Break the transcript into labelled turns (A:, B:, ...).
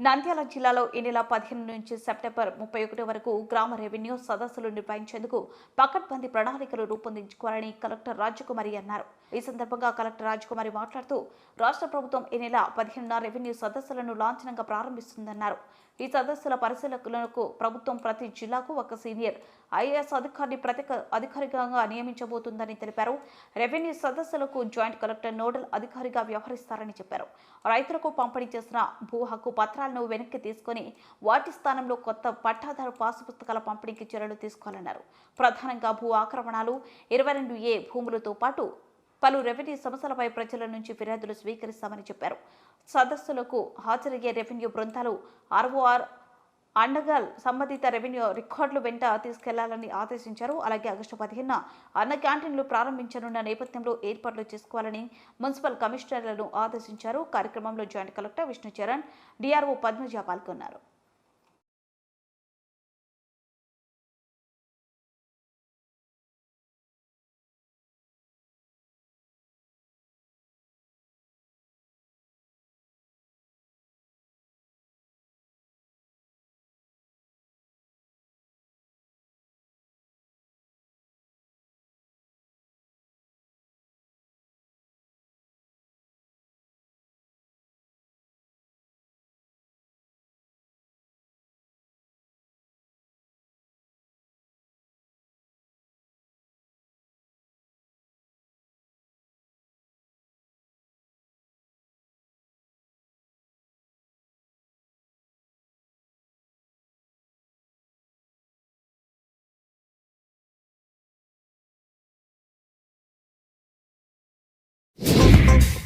A: నంద్యాల జిల్లాలో ఈ నెల పదిహేను నుంచి సెప్టెంబర్ ముప్పై ఒకటి వరకు గ్రామ రెవెన్యూ సదస్సులు నిర్వహించేందుకు పకడ్బందీ ప్రణాళికలు రూపొందించుకోవాలని కలెక్టర్ రాజకుమారి అన్నారు. ఈ సందర్భంగా కలెక్టర్ రాజకుమారి మాట్లాడుతూ రాష్ట్ర ప్రభుత్వం ఈ నెల పదిహేనున రెవెన్యూ సదస్సులను లాంఛనంగా ప్రారంభిస్తుందన్నారు. ఈ సదస్సుల పరిశీలకులకు ప్రభుత్వం ప్రతి జిల్లాకు ఒక సీనియర్ ఐఏఎస్ అధికారిని ప్రత్యేక అధికారిగా నియమించబోతుందని తెలిపారు. రెవెన్యూ సదస్సులకు జాయింట్ కలెక్టర్ నోడల్ అధికారిగా వ్యవహరిస్తారని చెప్పారు. రైతులకు పంపిణీ చేసిన భూ హక్కు పత్రాలు పత్రాలను వెనక్కి తీసుకుని వాటి స్థానంలో కొత్త పట్టాదారు పాసు పుస్తకాల పంపిణీకి చర్యలు తీసుకోవాలన్నారు. ప్రధానంగా భూ ఆక్రమణలు ఇరవై రెండు ఏ భూములతో పాటు పలు రెవెన్యూ సమస్యలపై ప్రజల నుంచి ఫిర్యాదులు స్వీకరిస్తామని చెప్పారు. సదస్సులకు హాజరయ్యే రెవెన్యూ బృందాలు ఆర్ఓఆర్ అండగల్ సంబంధిత రెవెన్యూ రికార్డులు వెంట తీసుకెళ్ళాలని ఆదేశించారు. అలాగే ఆగస్టు పదిహేన అన్న క్యాంటీన్లు ప్రారంభించనున్న నేపథ్యంలో ఏర్పాట్లు చేసుకోవాలని మున్సిపల్ కమిషనర్లను ఆదేశించారు. కార్యక్రమంలో joint collector Vishnu Charan DRO Padmaja పాల్గొన్నారు. thank you